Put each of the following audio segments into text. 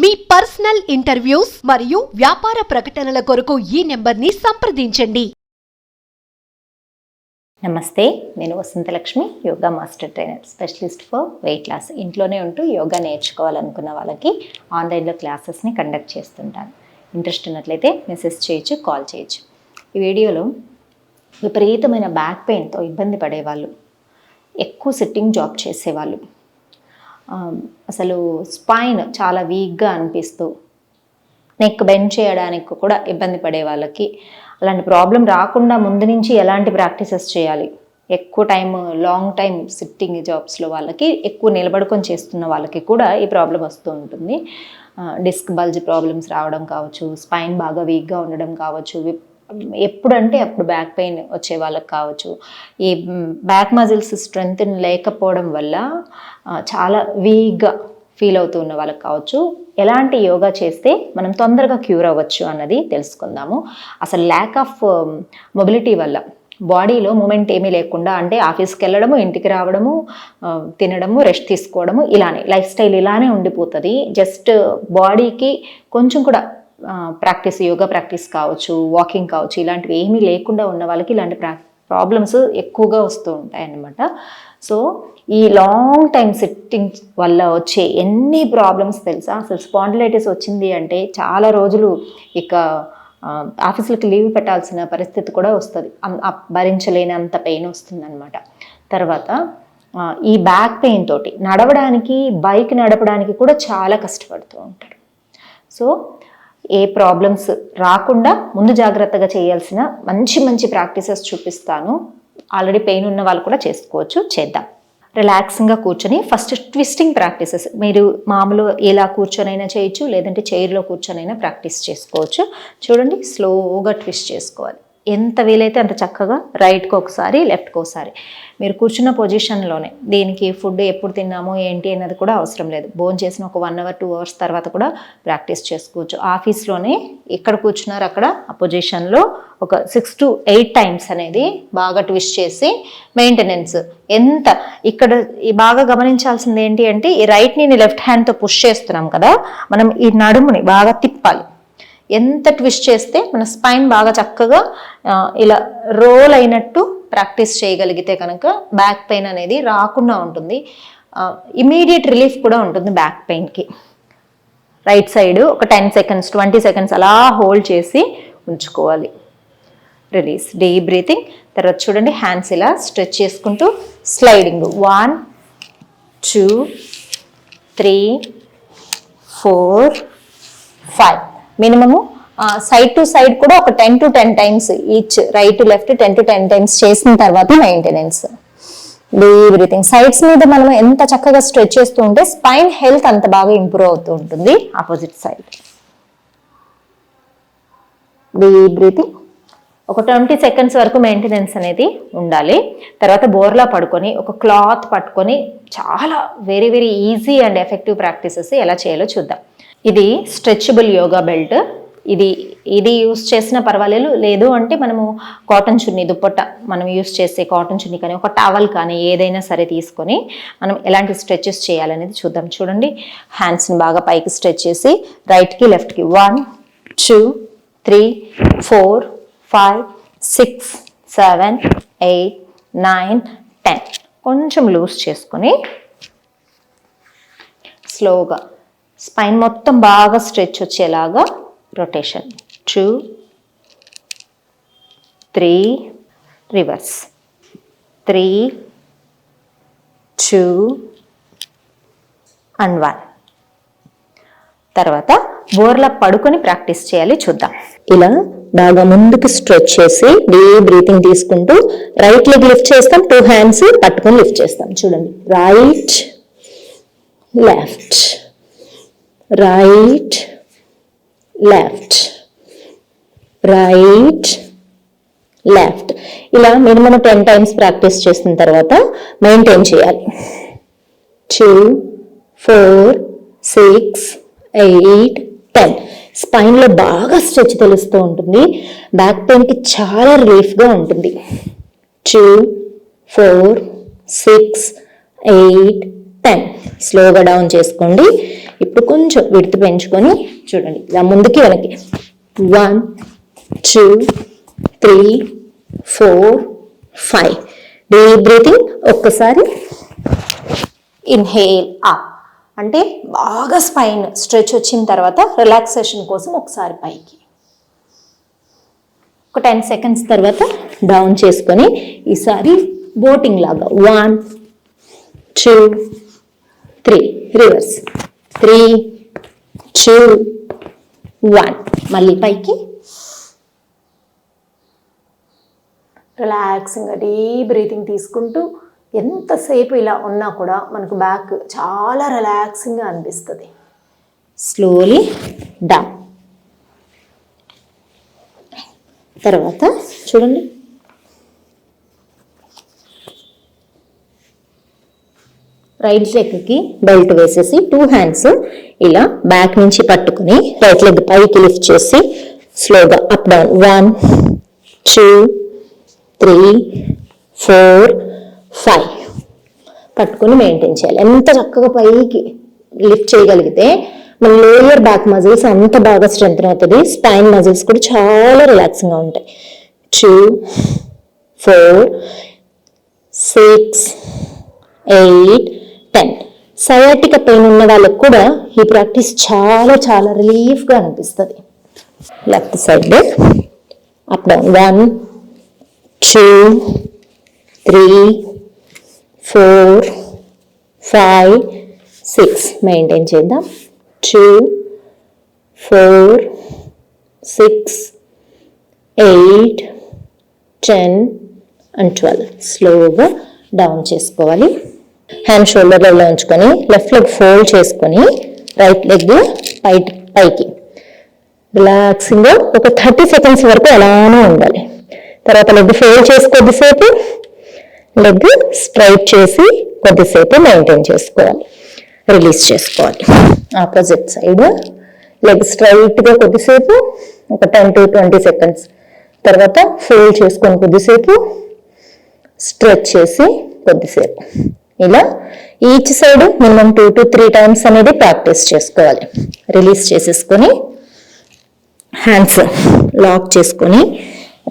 మీ personal interviews మరియు వ్యాపార ప్రకటనల కొరకు ఈ నెంబర్ని సంప్రదించండి. నమస్తే నేను Vasanthalakshmi yoga master trainer specialist for weight loss. ఇంట్లోనే ఉంటూ యోగా నేర్చుకోవాలనుకున్న వాళ్ళకి ఆన్లైన్లో క్లాసెస్ని కండక్ట్ చేస్తుంటాను. ఇంట్రెస్ట్ ఉన్నట్లయితే మెసేజ్ చేయొచ్చు కాల్ చేయొచ్చు. ఈ వీడియోలో విపరీతమైన బ్యాక్ పెయిన్తో ఇబ్బంది పడేవాళ్ళు ఎక్కువ సిట్టింగ్ జాబ్ చేసేవాళ్ళు అసలు స్పైన్ చాలా వీక్గా అనిపిస్తూ నెక్ బెండ్ చేయడానికి కూడా ఇబ్బంది పడే వాళ్ళకి అలాంటి ప్రాబ్లం రాకుండా ముందు నుంచి ఎలాంటి ప్రాక్టీసెస్ చేయాలి? ఎక్కువ టైం లాంగ్ టైం సిట్టింగ్ జాబ్స్లో వాళ్ళకి ఎక్కువ నిలబడుకొని చేస్తున్న వాళ్ళకి కూడా ఈ ప్రాబ్లం వస్తూ ఉంటుంది. డిస్క్ బల్జ్ ప్రాబ్లమ్స్ రావడం కావచ్చు స్పైన్ బాగా వీక్గా ఉండడం కావచ్చు ఎప్పుడంటే అప్పుడు బ్యాక్ పెయిన్ వచ్చే వాళ్ళకి కావచ్చు. ఈ బ్యాక్ మజిల్స్ స్ట్రెంగ్త్ లేకపోవడం వల్ల చాలా వీక్గా ఫీల్ అవుతూ ఉన్న వాళ్ళకి కావచ్చు. ఎలాంటి యోగా చేస్తే మనం తొందరగా క్యూర్ అవ్వచ్చు అన్నది తెలుసుకుందాము. అసలు ల్యాక్ ఆఫ్ మొబిలిటీ వల్ల బాడీలో మూమెంట్ ఏమీ లేకుండా అంటే ఆఫీస్కి వెళ్ళడము ఇంటికి రావడము తినడము రెస్ట్ తీసుకోవడము ఇలానే లైఫ్ స్టైల్ ఇలానే ఉండిపోతుంది. జస్ట్ బాడీకి uh, కొంచెం కూడా ప్రాక్టీస్ యోగా ప్రాక్టీస్ కావచ్చు వాకింగ్ కావచ్చు ఇలాంటివి ఏమీ లేకుండా ఉన్న వాళ్ళకి ఇలాంటి ప్రా ప్రాబ్లమ్స్ ఎక్కువగా వస్తూ ఉంటాయి అన్నమాట సో ఈ లాంగ్ టైం సిట్టింగ్ వల్ల వచ్చే ఎన్ని ప్రాబ్లమ్స్ తెలుసా? అసలు స్పాండిలైటిస్ వచ్చింది అంటే చాలా రోజులు ఇక ఆఫీసులకి లీవ్ పెట్టాల్సిన పరిస్థితి కూడా వస్తుంది. అం- భరించలేనంత పెయిన్ వస్తుంది అనమాట తర్వాత ఈ బ్యాక్ పెయిన్ తోటి నడవడానికి బైక్ నడపడానికి కూడా చాలా కష్టపడుతూ ఉంటారు. సో ఏ ప్రాబ్లమ్స్ రాకుండా ముందు జాగ్రత్తగా చేయాల్సిన మంచి మంచి ప్రాక్టీసెస్ చూపిస్తాను. ఆల్రెడీ పెయిన్ ఉన్న వాళ్ళు కూడా చేసుకోవచ్చు. చేద్దాం. రిలాక్సింగ్గా కూర్చొని ఫస్ట్ ట్విస్టింగ్ ప్రాక్టీసెస్ మీరు మామూలు ఎలా కూర్చొనైనా చేయొచ్చు లేదంటే చైర్లో కూర్చొనైనా ప్రాక్టీస్ చేసుకోవచ్చు. చూడండి స్లోగా ట్విస్ట్ చేసుకోవాలి. ఎంత వీలైతే అంత చక్కగా రైట్కి ఒకసారి లెఫ్ట్కి ఒకసారి. మీరు కూర్చున్న పొజిషన్లోనే దీనికి ఫుడ్ ఎప్పుడు తిన్నాము ఏంటి అనేది కూడా అవసరం లేదు. భోజనం చేసిన ఒక వన్ అవర్ టూ అవర్స్ తర్వాత కూడా ప్రాక్టీస్ చేసుకోవచ్చు. ఆఫీస్లోనే ఎక్కడ కూర్చున్నారు అక్కడ ఆ పొజిషన్లో ఒక సిక్స్ టు ఎయిట్ టైమ్స్ అనేది బాగా ట్విస్ట్ చేసి మెయింటెనెన్స్. ఎంత ఇక్కడ బాగా గమనించాల్సింది ఏంటి అంటే ఈ రైట్ని లెఫ్ట్ హ్యాండ్తో పుష్ చేస్తున్నాం కదా మనం ఈ నడుముని బాగా తిప్పాలి. ఎంత ట్విస్ట్ చేస్తే మన స్పైన్ బాగా చక్కగా ఇలా రోల్ అయినట్టు ప్రాక్టీస్ చేయగలిగితే కనుక బ్యాక్ పెయిన్ అనేది రాకుండా ఉంటుంది. ఇమీడియట్ రిలీఫ్ కూడా ఉంటుంది బ్యాక్ పెయిన్కి రైట్ సైడ్ ఒక టెన్ సెకండ్స్ ట్వంటీ సెకండ్స్ అలా హోల్డ్ చేసి ఉంచుకోవాలి. రిలీజ్ డీ బ్రీతింగ్ తర్వాత చూడండి హ్యాండ్స్ ఇలా స్ట్రెచ్ చేసుకుంటూ sliding one two three four five minimum side to side కూడా ఒక ten to ten times each right left ten to ten times చేసిన తర్వాత మెయింటెనెన్స్ డీ బ్రీతింగ్ సైడ్స్ మీద మనం ఎంత చక్కగా స్ట్రెచ్ చేస్తూ ఉంటే స్పైన్ హెల్త్ అంత బాగా ఇంప్రూవ్ అవుతూ ఉంటుంది ఆపోజిట్ సైడ్ డీ బ్రీతింగ్ ఒక ట్వంటీ సెకండ్స్ వరకు మెయింటెనెన్స్ అనేది ఉండాలి. తర్వాత బోర్లా పడుకొని ఒక క్లాత్ పట్టుకొని చాలా very very easy and effective practices ఎలా చేయాలో చూద్దాం. ఇది స్ట్రెచబుల్ యోగా బెల్ట్. ఇది ఇది యూస్ చేసినా పర్వాలేదు. లేదు అంటే మనము కాటన్ చున్నీ దుప్పట్ట మనం యూస్ చేసే కాటన్ చున్నీ కానీ ఒక టవల్ కానీ ఏదైనా సరే తీసుకొని మనం ఎలాంటి స్ట్రెచెస్ చేయాలనేది చూద్దాం. చూడండి. హ్యాండ్స్ని బాగా పైకి స్ట్రెచ్ చేసి రైట్కి లెఫ్ట్కి one two three four five six seven eight nine ten కొంచెం లూజ్ చేసుకొని స్లోగా స్పైన్ మొత్తం బాగా స్ట్రెచ్ వచ్చేలాగా rotation. Two three reverse three two and one తర్వాత బోర్లా పడుకొని ప్రాక్టీస్ చేయాలి చూద్దాం. ఇలా బాగా ముందుకు స్ట్రెచ్ చేసి డీప్ బ్రీతింగ్ తీసుకుంటూ రైట్ లెగ్ లిఫ్ట్ చేస్తాం టూ హ్యాండ్స్ పట్టుకొని లిఫ్ట్ చేస్తాం. చూడండి right left. Right left right left ఇలా మినిమం టెన్ టైమ్స్ ప్రాక్టీస్ చేసిన తర్వాత మెయింటైన్ చేయాలి. Two four six eight ten స్పైన్లో బాగా స్ట్రెచ్ తెలుస్తూ ఉంటుంది. బ్యాక్ పెయిన్కి చాలా రిలీఫ్గా ఉంటుంది. Two four six eight ten స్లోగా డౌన్ చేసుకోండి. ఇప్పుడు కొంచెం విడత పెంచుకొని చూడండి. ఇలా ముందుకి వెనక్కి. One two three four five deep breathing ఒక్కసారి ఇన్హేల్ అప్ అంటే బాగా స్పైన్ స్ట్రెచ్ వచ్చిన తర్వాత రిలాక్సేషన్ కోసం ఒకసారి పైకి. ఒక టెన్ సెకండ్స్ తర్వాత డౌన్ చేసుకొని ఈసారి బోటింగ్ లాగా. One two three reverse three two one మళ్ళీ పైకి. రిలాక్సింగ్గా డీప్ బ్రీతింగ్ తీసుకుంటూ ఎంతసేపు ఇలా ఉన్నా కూడా మనకు బ్యాక్ చాలా రిలాక్సింగ్గా అనిపిస్తుంది. స్లోలీ డౌన్ తర్వాత చూడండి. రైట్ లెగ్కి బెల్ట్ వేసేసి టూ హ్యాండ్స్ ఇలా బ్యాక్ నుంచి పట్టుకుని రైట్ లెగ్ పైకి లిఫ్ట్ చేసి స్లోగా up down. One two three four five. పట్టుకుని మెయింటైన్ చేయాలి. ఎంత చక్కగా పైకి లిఫ్ట్ చేయగలిగితే మన లోయర్ బ్యాక్ మజిల్స్ అంత బాగా స్ట్రెంగ్ అవుతుంది. స్పైన్ మజిల్స్ కూడా చాలా రిలాక్సింగ్గా ఉంటాయి. Two four six eight ten. Sciatica pain ఉన్న వాళ్ళకి కూడా ఈ ప్రాక్టీస్ చాలా చాలా రిలీఫ్గా అనిపిస్తుంది. Left side up down. One two three four five six. Maintain చేద్దాం. Two four six eight ten and twelve. స్లోగా డౌన్ చేసుకోవాలి. హ్యాండ్ షోల్డర్లో లెవెల్లో ఉంచుకొని లెఫ్ట్ లెగ్ ఫోల్డ్ చేసుకొని రైట్ లెగ్ పై పైకి. రిలాక్సింగ్గా ఒక థర్టీ సెకండ్స్ వరకు అలానే ఉండాలి. తర్వాత లెగ్ ఫోల్డ్ చేసి కొద్దిసేపు లెగ్ స్ట్రైట్ చేసి కొద్దిసేపు మెయింటైన్ చేసుకోవాలి. రిలీజ్ చేసుకోవాలి. ఆపోజిట్ సైడ్ లెగ్ స్ట్రైట్గా కొద్దిసేపు ఒక టెన్ టు ట్వంటీ సెకండ్స్ తర్వాత ఫోల్డ్ చేసుకొని కొద్దిసేపు స్ట్రెచ్ చేసి కొద్దిసేపు. ఇలా each side minimum two to three times అనేది ప్రాక్టీస్ చేసుకోవాలి. రిలీజ్ చేసేసుకొని హ్యాండ్స్ లాక్ చేసుకొని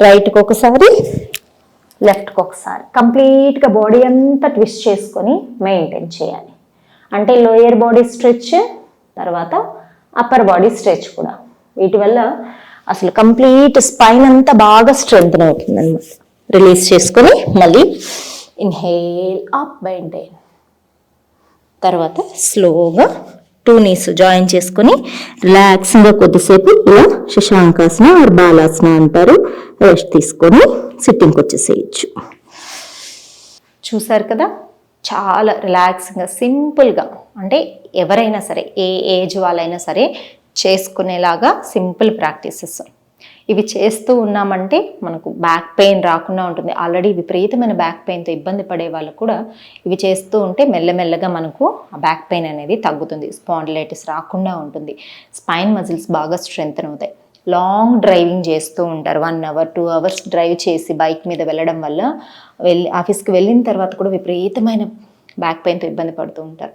రైట్కి ఒకసారి లెఫ్ట్కి ఒకసారి. కంప్లీట్గా బాడీ అంతా ట్విస్ట్ చేసుకొని మెయింటైన్ చేయాలి. అంటే లోయర్ బాడీ స్ట్రెచ్ తర్వాత అప్పర్ బాడీ స్ట్రెచ్ కూడా. వీటి వల్ల అసలు కంప్లీట్ స్పైన్ అంతా బాగా స్ట్రెంగ్ అవుతుంది అనమాట రిలీజ్ చేసుకొని మళ్ళీ ఇన్హేల్ అప్ మెయింటైన్ తర్వాత స్లోగా టూ నీస్ జాయిన్ చేసుకొని రిలాక్స్గా కొద్దిసేపు ఇలా శశాంకాసన ఆర్ బాలాసన అంటారు. రెస్ట్ తీసుకొని సిట్టింగ్కి వచ్చేసేయచ్చు. చూసారు కదా? చాలా రిలాక్స్గా సింపుల్గా అంటే ఎవరైనా సరే ఏ ఏజ్ వాళ్ళైనా సరే చేసుకునేలాగా సింపుల్ ప్రాక్టీసెస్ ఇవి చేస్తూ ఉన్నామంటే మనకు బ్యాక్ పెయిన్ రాకుండా ఉంటుంది. ఆల్రెడీ విపరీతమైన బ్యాక్ పెయిన్తో ఇబ్బంది పడే వాళ్ళకు కూడా ఇవి చేస్తూ ఉంటే మెల్లమెల్లగా మనకు ఆ బ్యాక్ పెయిన్ అనేది తగ్గుతుంది. స్పాండిలైటిస్ రాకుండా ఉంటుంది. స్పైన్ మజిల్స్ బాగా స్ట్రెంగ్ అవుతాయి. లాంగ్ డ్రైవింగ్ చేస్తూ ఉంటారు. One hour two hours drive చేసి బైక్ మీద వెళ్ళడం వల్ల వెళ్ళి ఆఫీస్కి వెళ్ళిన తర్వాత కూడా విపరీతమైన బ్యాక్ పెయిన్తో ఇబ్బంది పడుతూ ఉంటారు.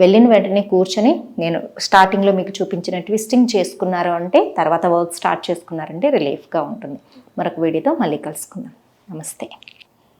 వెళ్ళిన వెంటనే కూర్చొని నేను స్టార్టింగ్లో మీకు చూపించిన ట్విస్టింగ్ చేసుకున్నారు అంటే తర్వాత వర్క్ స్టార్ట్ చేసుకున్నారంటే రిలీఫ్గా ఉంటుంది. మరొక వీడియోతో మళ్ళీ కలుసుకుందాం. నమస్తే.